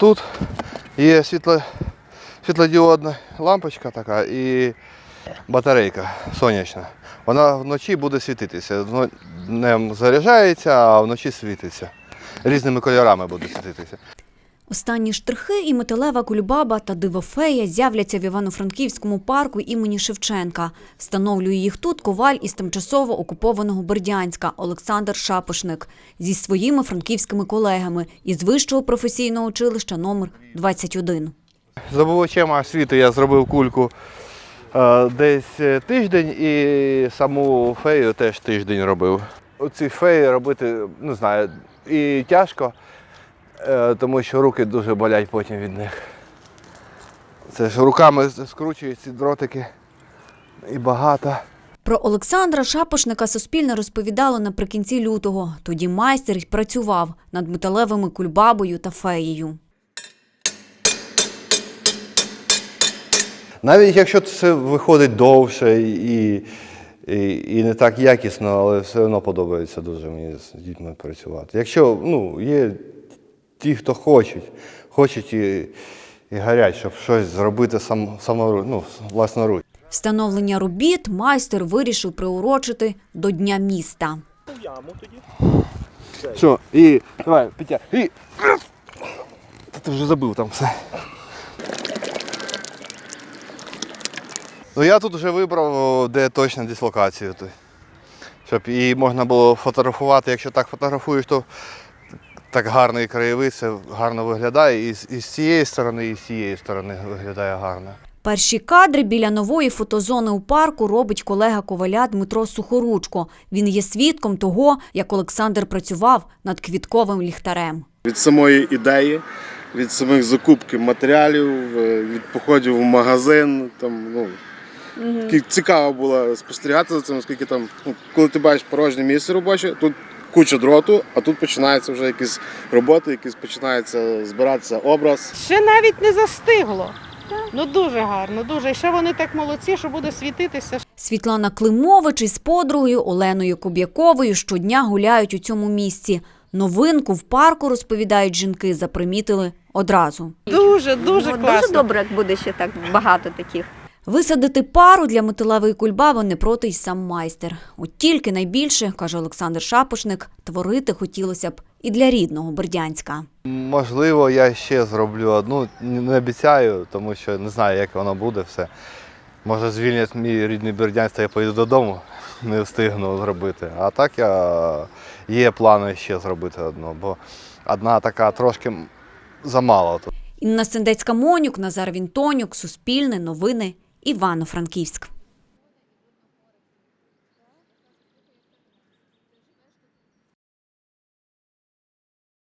Тут є світло, світлодіодна лампочка така і батарейка сонячна. Вона вночі буде світитися. Днем заряджається, а вночі світиться. Різними кольорами буде світитися. Останні штрихи і металева кульбаба та дивофея з'являться в Івано-Франківському парку імені Шевченка. Встановлює їх тут коваль із тимчасово окупованого Бердянська Олександр Шапошник зі своїми франківськими колегами із Вищого професійного училища номер 21. Забувачем освіти я зробив кульку е, десь е, тиждень і саму фею теж тиждень робив. Оці феї робити, не знаю, і тяжко, тому що руки дуже болять потім від них. Це ж руками скручують ці дротики і багато. Про Олександра Шапошника Суспільне розповідало наприкінці лютого. Тоді майстер й працював над металевими кульбабою та феєю. Навіть якщо це виходить довше і, і, і не так якісно, але все одно подобається дуже мені з дітьми працювати. Якщо ну, є ті, хто хочуть, хочуть і, і гарять, щоб щось зробити сам, самору, ну, власноруч. Встановлення робіт майстер вирішив приурочити до Дня міста. Що, і давай, Петя, і. Та ти вже забив там все. Ну я тут вже вибрав, де точно дислокацію. Щоб її можна було фотографувати. Якщо так фотографуєш, то так гарний краєвид, це гарно виглядає. І з, і з цієї сторони, і з цієї сторони виглядає гарно. Перші кадри біля нової фотозони у парку робить колега коваля Дмитро Сухоручко. Він є свідком того, як Олександр працював над квітковим ліхтарем. від самої ідеї, від самих закупки матеріалів, е, від походів в магазин. Там, ну, кі- Цікаво було спостерігати за цим, оскільки там, ну, коли ти бачиш порожнє місце робоче, тут куча дроту, а тут починаються вже якісь роботи, якісь починається збиратися образ. Ще навіть не застигло. Ну дуже гарно, дуже. І ще вони так молодці, що буде світитися. Світлана Климович із подругою Оленою Коб'яковою щодня гуляють у цьому місці. Новинку в парку, розповідають жінки, запримітили одразу. Дуже, дуже Ну, класно. дуже добре, як буде ще так багато таких. Висадити пару для металевої кульбаби не проти й сам майстер. От тільки найбільше, каже Олександр Шапошник, творити хотілося б і для рідного Бердянська. Можливо, я ще зроблю одну, не обіцяю, тому що не знаю, як воно буде все. Може звільнять мій рідний Бердянськ, та я поїду додому, не встигну зробити. А так я є плани ще зробити одну, бо одна така трошки замало тут. Інна Сендецька Монюк, Назар Вінтонюк, Суспільне, Новини, Івано-Франківськ.